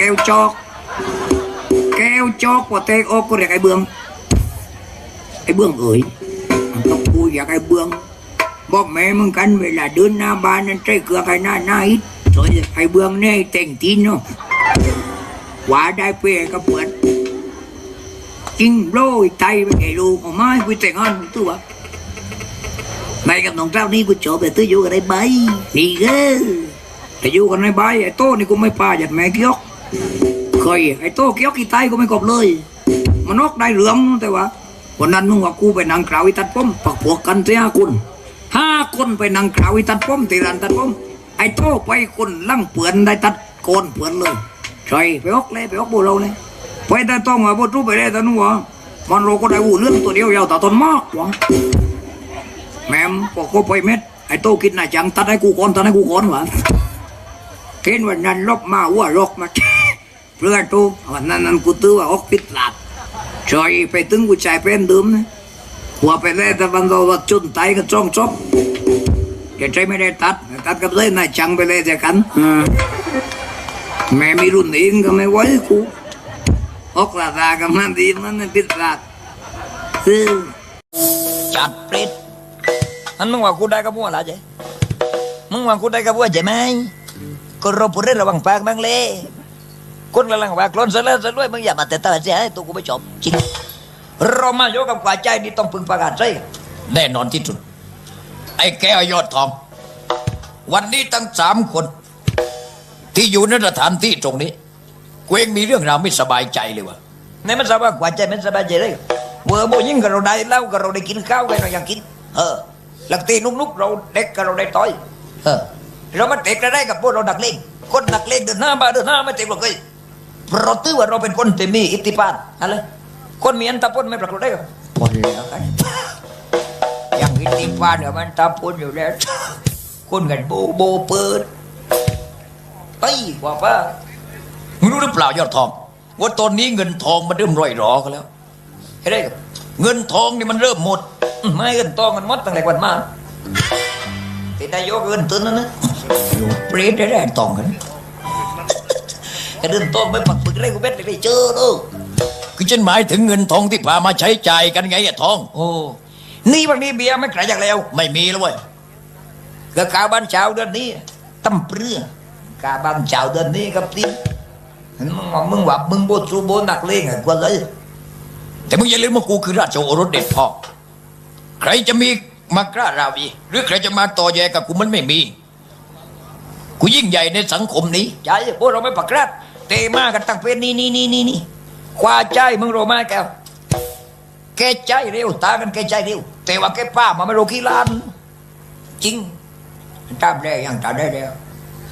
แก้วจอก แก้วจอกพอเตกอก็เรียกไอ้เบือง ไอ้เบืองเอ๋ยมันต้องกูอยากไอ้เบือง บอกแม่มึงกันเวลาเดินหน้าบ้านนั้นใจเกลือใครหน้าหน้าอิดสวยไอ้เบืองเนี่ยเต่งตีนเนาะหวาได้เปย์ก็เปิดจริงโรยไตไปไงลูกของไม้กูแต่งงานตัวในกับน้องเจ้านี่กูจบไปตื้อยู่กับไอ้ใบนี่เอ้อแต่อยู่กับไอ้ใบไอ้โต้นี่กูไม่ปาหยัดแม่กี้ยก เคยไอ้โตเกี้ยกกี่ไตกูไม่กบเลย มันนอกได้เหลืองแต่ว่าวันนั้นมึงว่ากูไปนั่งกล่าวอีตัดป้อมปักพวกกันเสียคุณห้าคนไปนั่งกล่าวอีตัดป้อมตีรันตัดป้อมไอ้โตไปคนลั่งเปือนได้ตัดโกนเปือนเลยใช่ไปออกเลยไปออกบูเราเลยไปแต่ต้องว่าบทูไปได้แต่นู้วะมันเราก็ได้หูเลื่อนตัวเดียวยาวแต่ต้นมากวะแม่มพอกูไปเม็ดไอ้โต้คิดน่าจังตัดให้กูก่อนตัดให้กูก่อนวะ เห็นวันนั้นลบมาว่าลกมาเพื่อตูวันนั้นนั้นกูตื้อว่าออกปิดหลับชอยไปถึงกูชายเป็นดื่มนะหัวไปได้แต่บันเราว่าจุนไตก็จ้องจบแกใจไม่ได้ตัด ตัดกับเลยนายจังไปเลยแต่กันแม่มีรุ่นเองก็ไม่ไหวกูออกลาตากับมันดีมันปิดหลับคือจัดปริดอันมึงว่ากูได้กับพวกอะไรเจ๊มึงว่ากูได้กับพวกใช่ไหม ก็รบผู้เล่นระวังปากบ้างเลยคนกำลังว่ากลอนเสร็จแล้วเสร็จด้วยมึงอย่ามาแต่ตาเสียให้ตัวกูไม่จบจริงเรามาโยกับกว่าใจนี่ต้องพึงประกาศใช่แน่นอนที่สุด ไอ้แก้วยอดทอง วันนี้ตั้งสามคน ที่อยู่ในสถานที่ตรงนี้กูเองมีเรื่องราวไม่สบายใจเลยวะในมันสบายกว่าใจไม่สบายใจเลยเวอร์โบยิ่งกับเราได้เล้ากับเราได้กินข้าวกันเรายังกิน เออหลังตีนุกๆเราเด็กกับเราได้ต่อย เออ เรามาเตะกันได้กับพวกเราดักเล่นคนดักเล่นเดินหน้ามาเดินหน้าไม่เตะหรอกเลยเพราะตื้อว่าเราเป็นคนที่มีอิทธิพลอะไรคนมีอันตาพ้นไม่ปรากฏได้กับพนแล้วกันอย่างอิทธิพลเนี่ยมันตาพ้นอยู่แล้วคนกันโบโบเปิดตีกว่าป้ามึงรู้หรือเปล่ายอดทองว่าตอนนี้เงินทองมันเริ่มร่อยหรอกันแล้วเห็นได้กับเงินทองนี่มันเริ่มหมดอื้อไม่เงินทองมันหมดตั้งแต่วันมาติดนายกเงินตุนนั่นนะ อยู่เปรตได้ได้ทองกันกระเดินทองไม่ปักปึกอะไรกูเบ็ดเลยเจอดูคือฉันหมายถึงเงินทองที่พามาใช้จ่ายกันไงอะทอง โอ้นี่วันนี้เบียร์ไม่ขายจากแล้ว ไม่มีแล้วเว้ยก็กาบ้านเช้าเดือนนี้ตั้มเปรือกาบ้านเช้าเดือนนี้ครับที่มึงว่ามึงว่ามึงโบสูโบนักเลงไงกว่าเลยแต่มึงอย่าลืมว่ากูคือราชโอรสเด็ดพ่อใครจะมีมากล้าราวีหรือใครจะมาต่อแยกับกูมันไม่มี กูยิ่งใหญ่ในสังคมนี้ใจพวกเราไม่ปักรัดเตะมากันตั้งเป็นนี่นี่นี่นี่นี่กว่าใจมึงโรมาแกวแกใจเร็วตากันแกใจเร็วแต่ว่าแกป้ามาไม่รู้กี่ล้าน จริงตามได้ยังตามได้แล้ว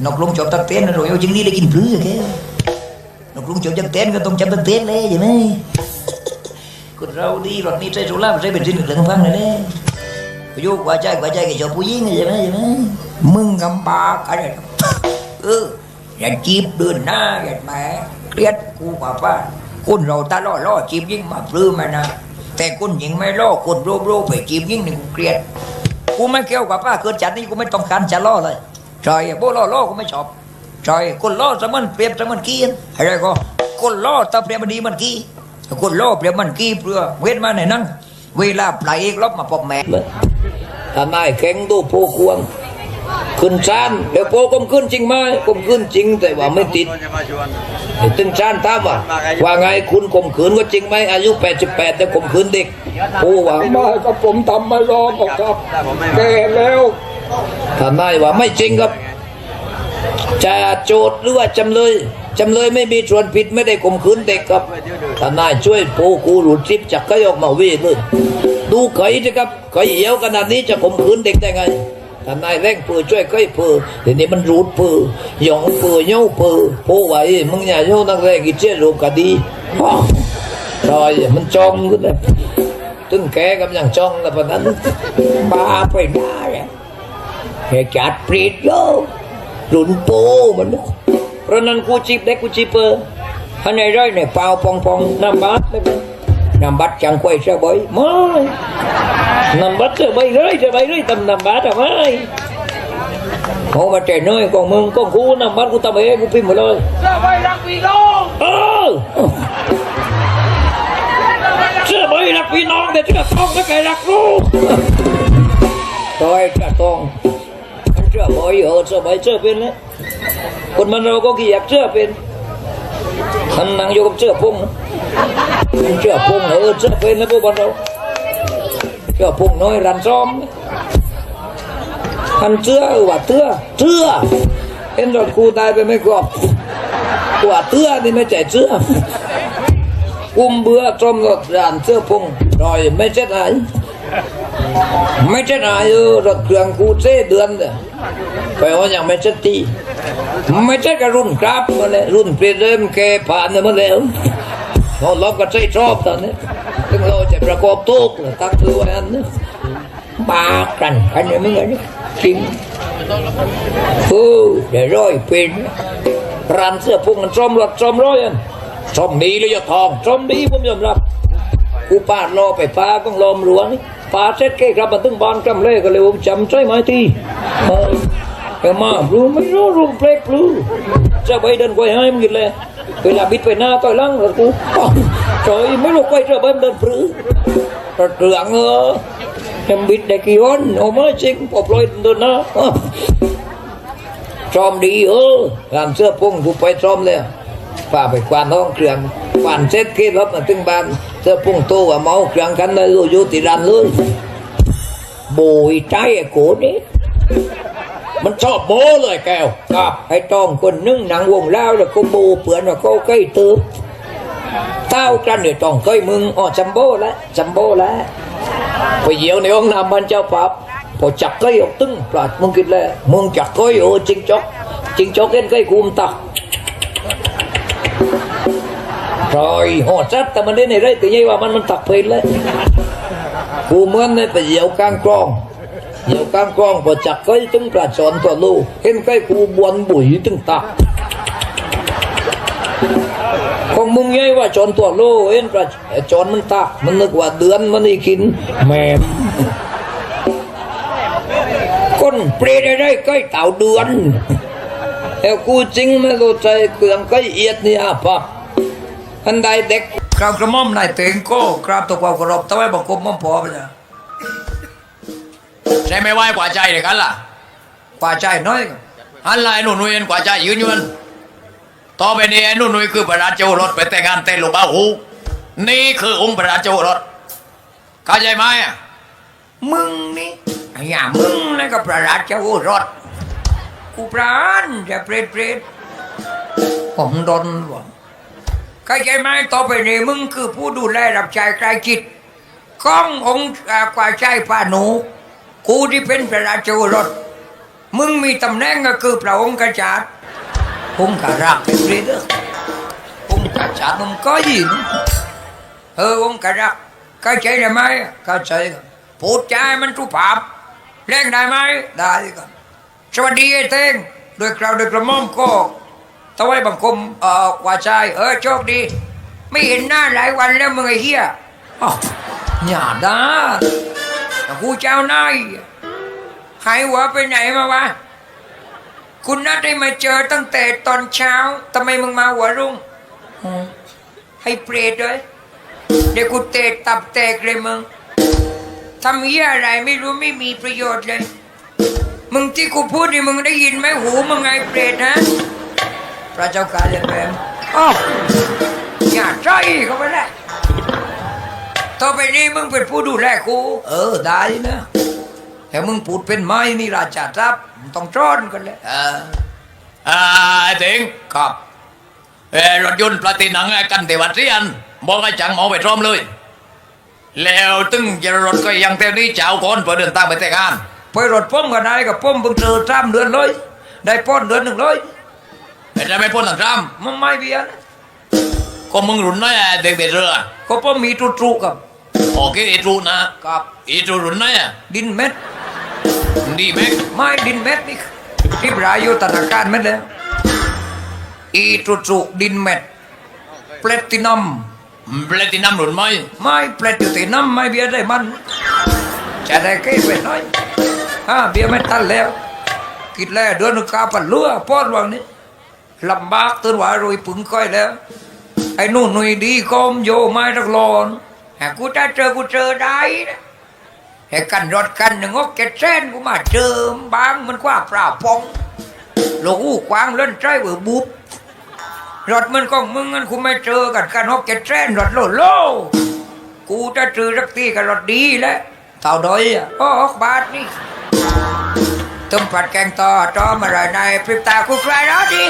นกลุงจบตั้งเต้นนะ rồi เอาจริงนี่ได้กินพลื้แกนกลุงจบตั้งเต้นก็ต้องจำตั้งเต้นเลยใช่ไหมคนเราดีรถนี้ใช้โซล่าใช้เป็นสิ่งเหลืองฟังเลยเลยกูอยู่กว่าใจกว่าใจกับจบผู้หญิงใช่ไหมใช่ไหมมึงกำบากอะไร เอออย่าจีบเดินหน้าอย่าแหมเครียดกูกว่าป้าคนเราตาล่อล่อจีบยิ่งมาปลื้มมานะแต่คนหญิงไม่ล่อคนโรบโรไปจีบยิ่งหนี่กูเครียดกูไม่เกี่ยวกับป้าเกิดจัดนี่กูไม่ต้องการจะล่อเลยจอยโบล่อล่อกูไม่ชอบจอยคนล่อสมันเปรียบสมันกี้อะไรก็คนล่อตาเปรียบมันดีมันกี้คนล่อเปรียบมันกี้เปลือเว้นมาไหนนั่งเวลาปลายเอกลบมาปอกแม่ทนายแข็งดูโพควง ขึ้นชานเดี๋ยวโพก้มขึ้นจริงไหมก้มขึ้นจริงแต่ว่าไม่ติดตึงชานถามว่าว่าไงคุณข่มขืนก็จริงไหมอายุ 88 แต่ข่มขืนเด็กโอ้ว่าไม่ก็ผมทำมารอก็ครับแก่แล้วทนายว่าไม่จริงครับจะโจทย์หรือว่าจำเลยจำเลยไม่มีส่วนผิดไม่ได้ข่มขืนเด็กครับทนายช่วยโพกูหลุดซิปจากไก่ออกมาเวเลยดูไก่สิครับไก่เหี่ยวขนาดนี้จะข่มขืนเด็กได้ไง ทนายแร่งปือช่วยไก่เปือทีนี้มันรูดปือหยองปือเย้าปือโพไหวมึงอย่าโยนักแรงกิเจ้รูปคดีรอยมันจองขึ้นเลยตึ้งแกกำลังจองแล้วปนั้นบ้าไปได้เลยเหตุจัดปรีดโยรุนโปมันเพราะนั้นกูจีบเด็กกูจีบเปอร์อันไหนไรเนี่ยเปล่าปองปองน้ำบัดเลยน้ำบัดจังควยเสบอยไม่น้อยไม่ เอามาแต่น้อยของมึงของกูนะมันกูทำเองกูพิมพ์หมดเลยเสื้อใบรักพี่น้องเออเชื่อไหมรักพี่น้องแต่เชื่อต้องไม่เคยรักลูกซอย เจ้าก็พุ่งน้อยรันซ้อมมันเชื่อว่าเชื่อเชื่อเห็นรถกูตายไปไม่กรอบกว่าเตื้อนี่ไม่ใจเชื่ออุ้มเบื่อจมรถรานเสื้อพุ่งรอยไม่เช็ดหายไม่เช็ดหายเออรถเครื่องกูเซ่เดือนเด้อไปว่ายังไม่เช็ดทีไม่เช็ดกับรุ่นครับมาเลยรุ่นเปลี่ยนเริ่มแกผ่านมาแล้วเราล็อกก็ใจชอบตอนนี้ ถึงเราจะประกอบตุกเลยตั้งคือไว้อันนี้บากันอันนี้มึงอันนี้จริงเออเดี๋ยวร้อยเป็นร้านเสื้อพุงมันจอมหลักจอมร้อยอันจอมดีเลยยอดทองจอมดีผมยอมรับกูปาดรอไปปาต้องลมหลวงปาเสร็จเก้ครับมาตึงบานกำเล่ก็เลยผมจำใจไหมที เออแต่มารู้ไม่รู้รู้เพลกรู้จะไปเดินไปให้มึงกินเลยเวลาบิดไปหน้าต่อยลังแล้วกูอ้าว trời ơi, mấy lúc quay trở bên đơn phứ rồi trưởng ơ em biết để kỳ hôn ô mới chính một lôi đơn đó chom đi ơ làm สื้อพุ่งกูไปชอมเลยฝ่าไปกวานห้องเครื่องกวานเซ็ตเคสรถมาถึงบ้านเสื้อพุ่งโตว่าเมาเครื่องกันเลยอยู่ติดรันเลยโบยใจไอ้โกนี่ มันชอบโบเลยแก้วครับไอ้ต้องคนนึงหนังวงแล้วแล้วก็โบเปื่อนว่าเขาใกล้ตืบเต้ากันเดี๋ยวต้องเคยมึงอ๋อจัมโบ้แล้วจัมโบ้แล้วไปเหยียวในห้องน้ำบ้านเจ้าปับพอจับก็ยกตึ้งปลาดมึงกินแล้วมึงจับก็โอ้จิงจอกจิงจอกเอ็นใกล้กุมตัก rồi họ sát ta mình đến này đây tự nhiên ว่ามันมันตักเพลนเลยกูเหมือนในไปเหยียวกลางกลอง เหยียวกลางกลองพอจับก็ตึงปลาชอนตัวลูกเห็นใกล้กูบวนบุ๋ยตึงตักของมึงไงว่าจอนตัวโลเห็นปลาจอนมันตักมันนึกว่าเดือนมันนี่กินแม่มก้นเปรได้ได้ใกล้เต่าเดือนแต่กูจริงไม่รู้ใจเกลืองใกล้เอียดนี่อะปะอันใดเด็กกราบกระม่อมนายเต็งโก้กราบตัวความเคารพตะไว้บอกกรมม่อมพอไปจ้ะ ใช่ไม่ไหวกว่าใจเลยกันล่ะกว่าใจน้อยก็อันไรหนุ่นนุยกว่าใจยืนยวนต่อไปนี้ไอ้หนุ่นนุยคือพระราชโอรสไปแต่งงานเต้นลูกบ้าหูนี่คือองค์พระราชโอรสเข้าใจไหมมึงนี่อ้ห่ามึงนั่ก็ประหลาดเจ้าโอรสกูปราณจะเปรตเปรตผมดนวะเข้าใจไหมต่อไปนี้มึงคือผู้ดูแลรับใช้ใกล้จิตก้ององค์กว่าใจป้าหนู กูที่เป็นพระราชโอรส มึงมีตำแหน่งก็คือพระองค์กษัตริย์ผมกะรักเป็นเรื่องผมกษัตริย์ผมก็ยินเออผมกะรักเข้าใจได้ไหมเข้าใจครับพูดจาให้มันทุภาพเล่นได้ไหมได้ครับสวัสดีไอ้เต้งโดยกล่าวโดยกระหม่อมก็ตะไว้บังคมเอ่อว่าใจเออโชคดี ไม่เห็นหน้าหลายวันแล้วมึงไอ้เหี้ยอ๋ออย่าด่า ต่กูเจ้านายหายหัวไปไหนมาวะ คุณนัดได้มาเจอตั้งแต่ตอนเช้าทำไมมึงมาหัวรุ่งอืมให้เปรตด้วยเดี๋ยวกูเตะตับแตกเลยมึงทำเหี้ยอะไรไม่รู้ไม่มีประโยชน์เลย มึงที่กูพูดนี่มึงได้ยินไหมหูมึงไงเปรตฮะพระเจ้าการเรียนแบบอ้าวอย่าใจเขาไปแล้ว ต่อไปนี้มึงเป็นผู้ดูแลกูเออได้นะแต่มึงพูดเป็นไม้นี่ราชาทรัพย์มึงต้องจ้อนกันเลยเอออ่าไอ้เต็งครับเออรถยนต์ปลาตินังไอ้กันเทวัดเรียนบอกให้จังหมอไปพร้อมเลย แล้วตึงจะรถก็ยังเต็มนี้เจ้าก่อนเพื่อเดินทางไปแต่งงานไปรถป้อมกันได้กับป้อมเพิ่งเจอสามเดือนเลย ได้ป้อนเดือนหนึ่งเลยแต่จะไม่พ้นหลังรมันไม่เบียนำ ก็มึงรุ่นน้อยไอ้เด็กเบ็ดเรือก็ป้อมมีตรุตรุกับโอเคอีตรูนะครับอีตรูรุ่นน้อยอะดินเม็ดดีไหมไม่ดินเม็ดนี่ที่รายอยู่ธนาคารเม็ดแล้วอีตรุตรุดินเม็ดแพลตินัมเปลตินัมรุ่นไหมไม่แพลตินัมไม่เบียร์ได้มันจะได้เก้ไปหน่อยอ่าเบียร์ไม่ทันแล้วคิดแล้วเดือนหนึงกาปันเลือป้อนวังนี้ลำบากตื่นว่าโรยปึงก้อยแล้ว ไอ้นู่นหนุ่ยดีกมโยไม้ตะกลอนแหกกูจะเจอกูเจอได้นะแหกกันรถกันหนึ่งงกเก็ดเส้นกูมาเจอบางมันกว่าปลาปองโลกอู้กวางเล่นใจเบื่อบุบรถมันก็มึงงั้นกูไม่เจอกันกันงกเก็ดเส้นรถโลโลกูจะเจอสักทีกับรถดีแล้วเท่าดอยอะอ้หกบาทนี่ต้มผัดแกงต่อจอมาไรในพริบตากูใครแล้วดิ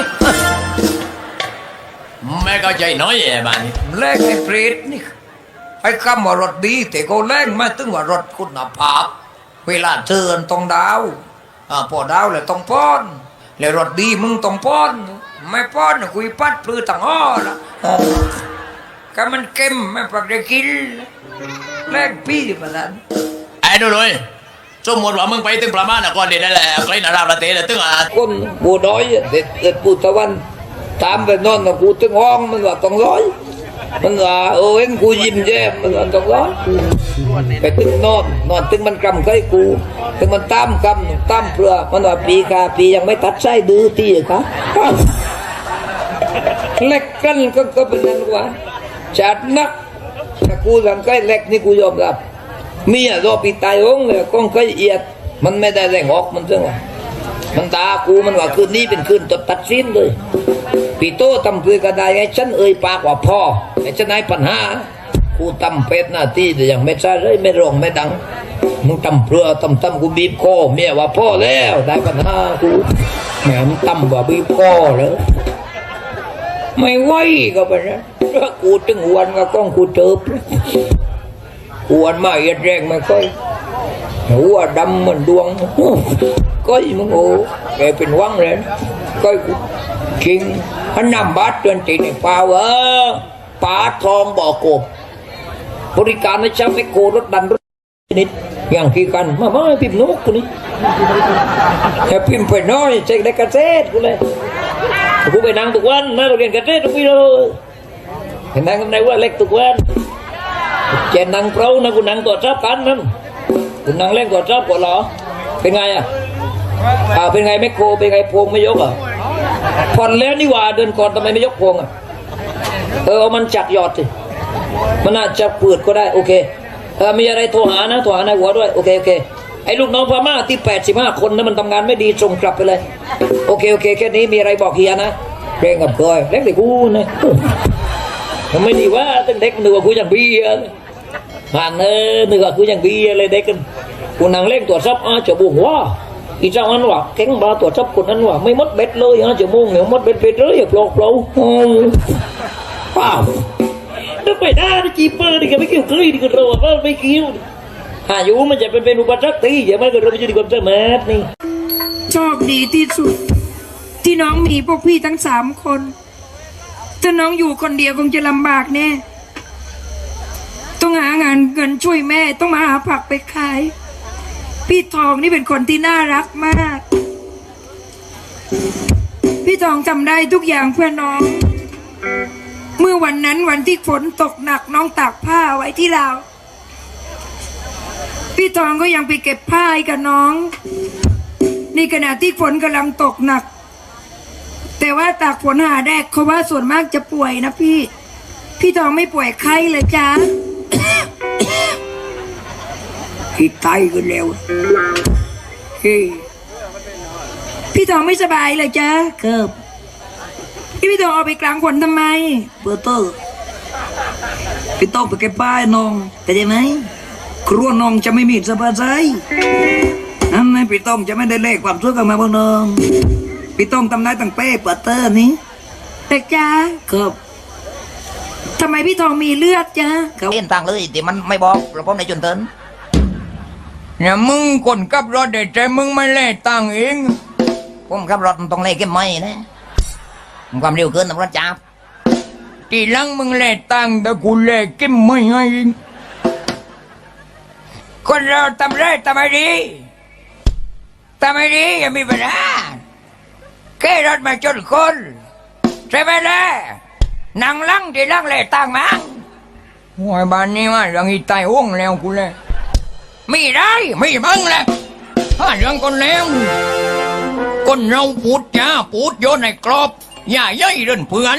แม่ก็ใจน้อยแย่บ้านนี้แลกไอ้เปรตนี่ไอ้คำว่ารถดี แต่ก็แลกมาถึงว่ารถคุณภาพ เวลาเชิญต้องดาวอ่าพอดาวแล้วต้องป้อนแล้วรถดีมึงต้องป้อน ไม่ป้อนน่ะคุยปัดปลือต่างอ้อละอ๋อก็มันเค็มไม่ปักได้กินแลกพี่ประธานไอ้ดูเลยสมมติว่ามึงไปถึงประมาณน่ะก่อนเดี๋ยวนั่นแหละใกล้นาราประเทศแล้วถึงอะคนปูน้อยเด็ดเด็ดปูตะวัน ตามไปนอนกูตึงห้องมันว่าต้องร้อย มันว่าเออเห็นกูยิ้มแย้มมันว่าต้องร้อยไปตึงนอนนอนตึงมันกำเคยกูตึงมันตามกำตามเพื่อมันว่าปีกาปียังไม่ตัดไส้ดื้อตีครับเล็กกันก็ก็เป็นนั้นว่าจัดนักถ้ากูทำใกล้เล็กนี่กูยอมรับเมียรอปีตายองเลยก้องเคยเอียด มันไม่ได้แรงออกมันจังว่า มันตากูมันว่าคืนนี้เป็นคืนตัดตัดสินเลยปีโตทำเพื่อก็ไดไอ้ฉันเอ่ยปากว่าพ่อไอ้ฉันให้ปัญหากูทำเป็ดหน้าที่แต่ยังไม่ใช่เลยไม่ร้องไม่ดังมึงทำเพื่อทำทำกูบีบคอเมียว่าพ่อแล้วได้ปัญหากูแหมมึงทำกว่าบีบคอเลยไม่ไหวก็ไปนะแล้วกูถึงวันก็ก้องกูเติบกวนมาเอียดแรงไม่ค่อย หัวดำเหมือนดวงก้อยมึงโอ้แกเป็นวังเลยก้อยกูจริงพันนำบาทเตือนตีในป่าเออป่าทองบ่อกบบริการนะจ๊ะไม่โกรถดันรถนิดอย่างที่กันมามาพิมพ์นกกูนี่แค่พิมพ์ไปน้อยเจ๊ได้กระเซ็ดกูเลยกูไปนั่งทุกวันนะเราเรียนกระเซ็ดทุกปีเลยไปนั่งกันในว่าเล็กทุกวันเจนนั่งเปล่านะกูนั่งตัวจับกันนั่น คุณนั่งเล่นกดรอบกดเหรอ เป็นไงอะอ่าเป็นไงไม่โคเป็นไงพวงไม่ยกอะผ่อนแล้วนี่ว่าเดินก่อนทำไมไม่ยกพวงอะเออเอามันจักหยอดสิมันอาจจะเปิดก็ได้โอเคเออมีอะไรโทรหานะโทรหานายหัวด้วยโอเคโอเคไอ้ลูกน้องพม่าที่แปดสิบห้าคนนั้นมันทำงานไม่ดีส่งกลับไปเลย โอเคโอเคแค่นี้มีอะไรบอกเฮียนะเร่งกับกอยเร่งเด็กกูนะมันไม่ดีว่าตั้งเด็กมันนึกว่ากูอย่างเบี้ยเลย ผ่านเออนึกว่ากูยังบีอะไรเด็กกันกูนั่งเล่นตัวซับอาจะบุกว่าอีเจ้าอันว่าแข็งบาตัวซับคนนั้นว่าไม่มดเบ็ดเลยฮะจะมุ่งเนี่ยมดเบ็ดเบ็ดเลยอย่าปลอกเปล่าโอ้เปล่าถ้าไปได้จีเปอร์ดิก็ไม่เกี่ยวเคยดิก็เราว่าไม่เกี่ยวอายุมันจะเป็นเป็นอุปสรรคตีอย่าไม่ก็เราไม่ใช่ดีความสามารถนี่โชคดีที่สุด ที่น้องมีพวกพี่ทั้งสามคน ถ้าน้องอยู่คนเดียวคงจะลำบากแน่ ต้องหางานเงินช่วยแม่ ต้องมาหาผักไปขาย พี่ทองนี่เป็นคนที่น่ารักมาก พี่ทองทำได้ทุกอย่างเพื่อน้อง เมื่อวันนั้นวันที่ฝนตกหนักน้องตากผ้าไว้ที่ราวพี่ทองก็ยังไปเก็บผ้าให้กับน้องในขณะที่ฝนกำลังตกหนัก แต่ว่าตากฝนหาแดกเขาว่าส่วนมากจะป่วยนะพี่ พี่ทองไม่ป่วยไข้เลยจ้า คิดไตกันแล้วเฮ้ยพี่ทองไม่สบายเลยจ้าครับพี่พี่ทองเอาไปกลางฝนทำไมเปอร์เตอร์พี่ต้องไปเก็บป้ายน้องเข้าใจไหมครัวน้องจะไม่มีสบายใจนั่นไงพี่ต้องจะไม่ได้เลขความสุขกับมาบ้างน้องพี่ต้องทำได้ตั้งเป้เปอร์เตอร์นี้แต่จ้าครับทำไมพี่ทองมีเลือดจ้าเขาเล่นตังเลยแต่มันไม่บอกเราพร้อมในจนเตินเนี่ยมึงคนกับรถเด็ดใจมึงไม่เล่ตังเองผมขับรถมันต้องเล่เก็บไม่นะมันความเร็วเกินตำรวจจับทีหลังมึงเล่ตังแต่กูเล่กิมไม่ให้เองคนเราทำไรทำไมดีทำไมดีอย่ามีปัญหาแค่รถมาจนคนใช่ไหมล่ะ นั่งลังทีหลังเล่ตังมั้งโอ้ยบ้านนี้ว่าเรื่องอีตายห่วงแล้วกูเลยมีได้มีบ้างแหละถ้าเรื่องคนแล้วคนเราปูดยาปูดโยนในกรอบอย่าย่อยเรื่นเพื่อน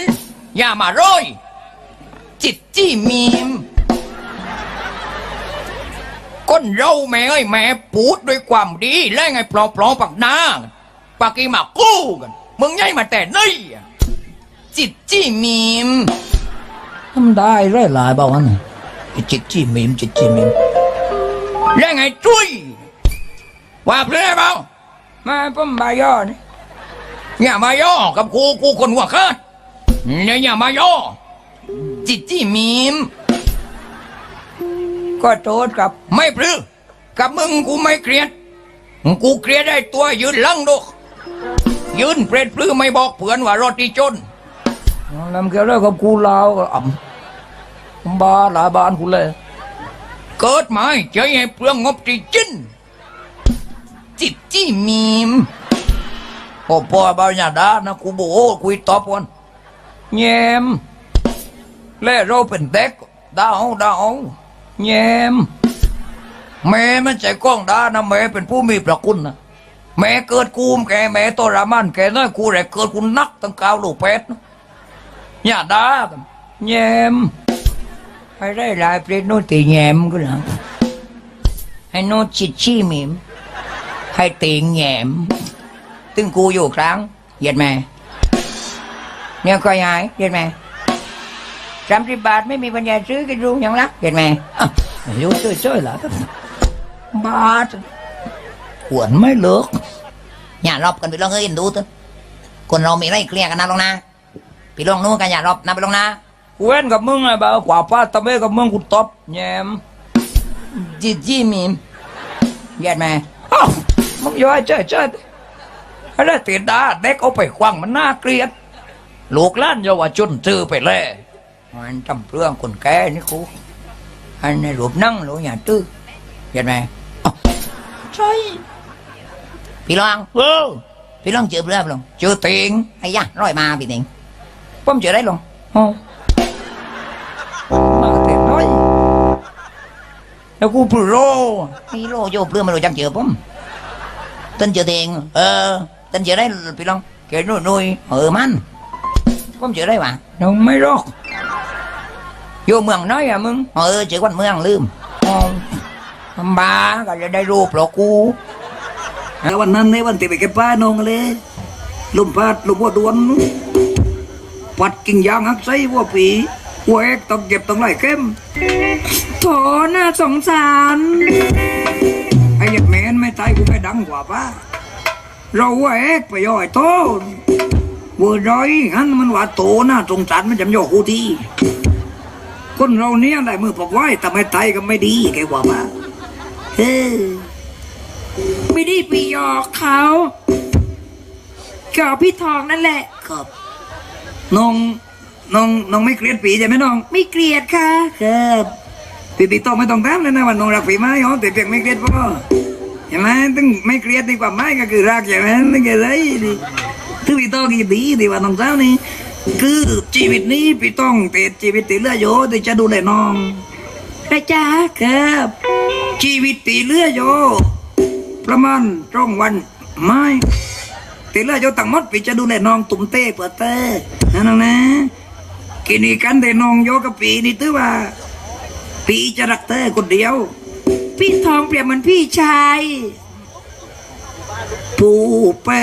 อย่ามาร้อยจิตจี้มีมคนเราแม่เอ้ยแม่ปูดด้วยความดีและไงปลอปลอปักหน้าปากีมากู้กันมึงย่ายมาแต่ไหนอะ จิตจี้มีมทำได้เรื่อยหลายเบาวันน่ะไอ้จิตจี้มิมจิตจี้มิมและไงจุ้ยว่าเพื่อนเปล่ามาป้อมบายอนี่อย่ามาย่อกับกูกูคนหัวขาดเนี่ยอย่ามาย่อจิตจี้มีมก็โทษกับไม่ปลื้อกับมึงกูไม่เกลียดกูเกลียดได้ตัวยืนหลังดูยืนเปรตปลื้อไม่บอกเพื่อนว่ารถที่จน ลำเกี่ยวแล้วกับกูลาวอ่ำบ้าหลายบ้านกูเลย เกิดมาให้ใจให้เปลืองงบที่จินจิตจี้มีมพอพอบ้าอย่าดานะกูบอกโอ้คุยตอบก่อนแยมเล่เราเป็นเด็กดาเอาด่าเอาแยมแม่ไม่ใช่กล้องดานะแม่เป็นผู้มีพระคุณนะแม่เกิดกูมแกแม่ตรามันแกน้อยกูแหละเกิดกูนักตั้งกาวลูกเป็ดนะ อย่าด่ากันแยมให้ได้หลายเปรตโน่นตีแยมก็แล้วให้โน่นชิดชี้มิมให้ตีแยมตึงกูอยู่ครั้งเหยียดแม่เนี่ยก็ยายเหยียดแม่สามสิบบาทไม่มีปัญญาซื้อกินรู้ยังรักเหยียดแม่อะอายุช่วยๆล่ะบาทหวนไม่เลิกอย่ารอบกันไปลองเอ้ยดูตัวคนเราไมีอะไรเคลียร์กันนะลงนะ พี่ลองนู้นกันอย่ารอบนะไปลงนะกูเว้นกับมึงไอ้บ่าวกว่าป้าตะเบ้กับมึงกูตบแยมจีจีมีมเหยียดแม่เอ้ามึงย้อยเจ้ยเจ้ยอะไรติดดาเด็กเอาไปควังมันน่าเกลียดลูกหล้านเยาวชนซื้อไปเลยมันทำเรื่องคนแก่นี่ครูอันในรูปนั่งหรืออย่าตื้อเห็นไหมอ้าวใช่พี่ลองเออพี่ลองเจอเพื่อนลงเจอเติงไอ้ยะร้อยมาพี่ติง ป้อมเจอได้หรออ๋อมาเต็มน้อยแล้วกูปลุโรพี่โลโยเพื่อนมาโลจังเจอผมต้นเจอติงเออต้นเจอได้พี่ลองแกนุ่ยนุ่ยเออมันผมเจอได้วะยังไม่รอกอยู่เมืองน้อยอะมึงเออเจอวันเมืองลืมอ๋อทำบาก็จะได้รูปหรอกกูแล้ววันนั้นในวันที่ไปเก็บป้านองเลยลมพัดลมวัวดวน ปัดกิ่งยางหักไส้วัวปีวัวเอกต้องเก็บต้องไล่เข้มโถน่าสงสาร ไอ้เด็กแมนไม่ตายกูไม่ดังกว่าป้าเราวัวเอกไปย่อยโตวัวร้อยงั้นมันว่าโตนะสงสารมันจำย่อกูทีคนเราเนี้ยได้มือปอกไว้แต่ไม่ตายก็ไม่ดีแกว่าป้าเฮ้ยไม่ได้ไปหยอกเขากับพี่ทองนั่นแหละครับ น้องน้องน้องไม่เกลียดปีใช่ไหมน้องไม่เกลียดค่ะครับปีปีต้องไม่ต้องถามเลยนะว่าน้องรักปีไหมอ๋อแต่เพียงไม่เกลียดพ่อใช่ไหมตึงไม่เกลียดดีกว่าไม่ก็คือรักใช่ไหมนี่ก็เลยดิถึงปีต้องกี่ดีดีว่าน้องสาวนี่คือชีวิตนี้ปีต้องเต็ชีวิตตีเหลือโยที่จะดูแลน้องนะจ๊ะครับ ชีวิตตีเหลือโยประมาณช่องวันไม่ ตีเลือโยตังมดปีจะดูแลน้องตุ่มเต้เปิดเต้นะน้องนะกินอีกันแต่น้องโยกับปีนี่ตื้อว่า ปีจะรักเธอคนเดียว พี่ทองเปรียบเหมือนพี่ชายผู้แปล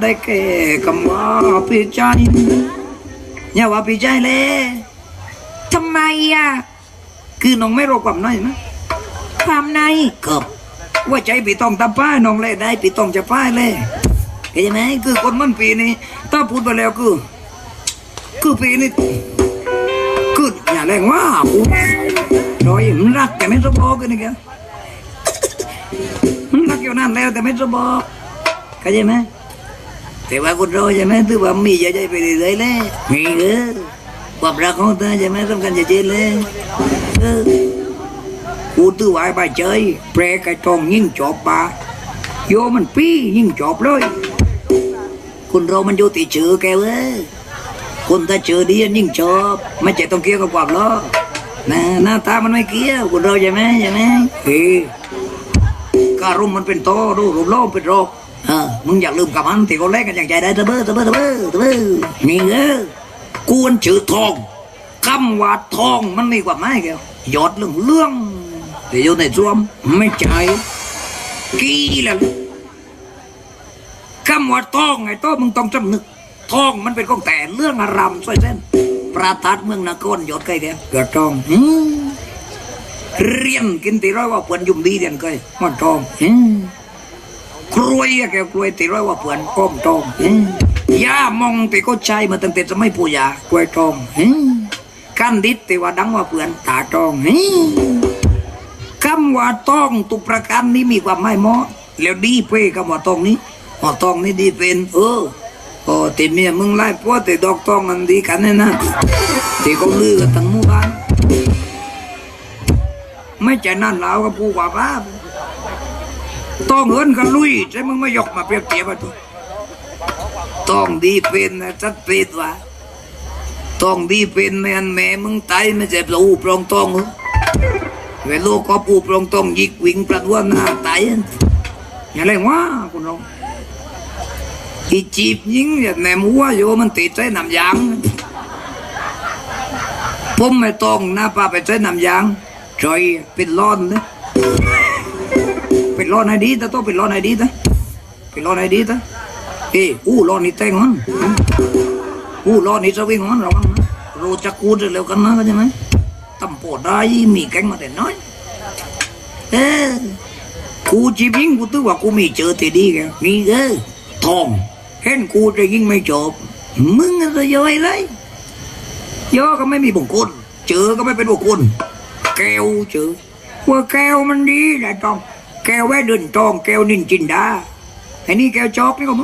ได้แก่คำว่าพี่ใจอย่าว่าพี่ใจเลยทำไมอะคือน้องไม่รู้ความน้อยนะความในครับว่าใจพี่ต้องตาป้ายน้องเลยได้พี่ต้องจะป้ายเลย เข้าใจไหมคือคนมันปีนี้ถ้าพูดไปแล้วคือ คือปีนี้คืออย่าแรงว่ากูรอยมันรักแต่ไม่สมบอกกันนี่แกมันรักอยู่นั่นแล้วแต่ไม่สมบอกเข้าใจไหมแต่ว่าคนเราใช่ไหมถือว่ามีใจไปเรื่อยๆเลยมีเออความรักของเธอใช่ไหมสำคัญจะเจนเลยเออกูตื้อไว้ไปเจยเปรกไอ้ทองยิ่งจอบปาโยมันปี้ยิ่งจอบเลย คนเรามันอยู่ติเจอแกเว้ยคนถ้าเจอดียิ่งชอบไม่ใช่ต้องเกี่ยวกับความล้อนะหน้าตามันไม่เกี่ยวคนเราใช่ไหมใช่ไหมเฮ้การุมมันเป็นโตรูรูปโลกเป็นโรคเออมึงอย่าลืมกับมันที่เขาแลกกันอย่างใจได้เตะเบ้อเตะเบ้อเตะเบ้อเตะเบ้อนี่เออกูนชื่อทองคำว่าทองมันมีความหมายแกยอดเรื่องเรื่องแต่อยู่ในรวมไม่ใจกี้แหละ คำว่าทองไงโต้มึงต้องจำนึกทองมันเป็นของแต่เรื่องอารามสวยเส้นประทัดเมืองนครยอดไกล้แกเกิดทองเรียนกินตีร้อยว่าเพื่อนยุ่มดีเรียนเคยมันทองกล้วยแกกล้วยตีร้อยว่าเผื่อนก้มตองอืมย่ามองตีก็ใช้มาตั้งแต่สมัยปู่ยากล้วยตองกันดิดตีว่าดังว่าเผื่อนตาตองคำว่าตองตุกประการนี้มีความหมายหมอแล้วดีเป้คำว่าตองนี้ ว่าตองนี้ดีเป็นเออโอ้ตีเมียมึงไล่พวกตีดอกตองมันดีกันเนี่ยนะตีเขาลือกันทั้งหมู่บ้านไม่ใช่นั่นแล้วก็ผู้ว่าบ้าต้องเหินกันลุยใช่มึงไม่ยกมาเปรียบเทียบกันตัวต้องดีเป็นนะจัดเป็นวะต้องดีเป็นแม่นแม่มึงตายไม่ใช่ปลูปรองต้องเหรอเวลาก็ปูปรองต้องยิกวิ่งประดวนหน้าตายอย่าเลยว่าคุณน้อง อีจีบยิงอย่างแหนมหัวอยู่มันติดใจน้ำยางผมไม่ต้องหน้าป้าไปใจน้ำยางจอยเป็นร้อนนะเป็นร้อนให้ดีแต่ต้องเป็นร้อนให้ดีแต่เป็นร้อนให้ดีแต่เอ้อู้ร้อนนี่แตงมันอู้ร้อนนี่จะวิ่งมันระวังนะเราจะกูดเร็วกันนะเข้าใจไหมตำปวดได้มีแกงมาแต่น้อยเออกูจีบยิงกูตื้อว่ากูมีเจอที่ดีแกนี่เออทอง เห็นกูจะยิ่งไม่จบ มึงจะย่อยเลยย่อก็ไม่มีบุคคลเจอก็ไม่เป็นบุคคลแก้วเจอว่าแก้วมันดีนะตอง แก้วแว่เดินตอง แก้วนินจินดาไอ้นี่แก้วจอกนี่ก็มึง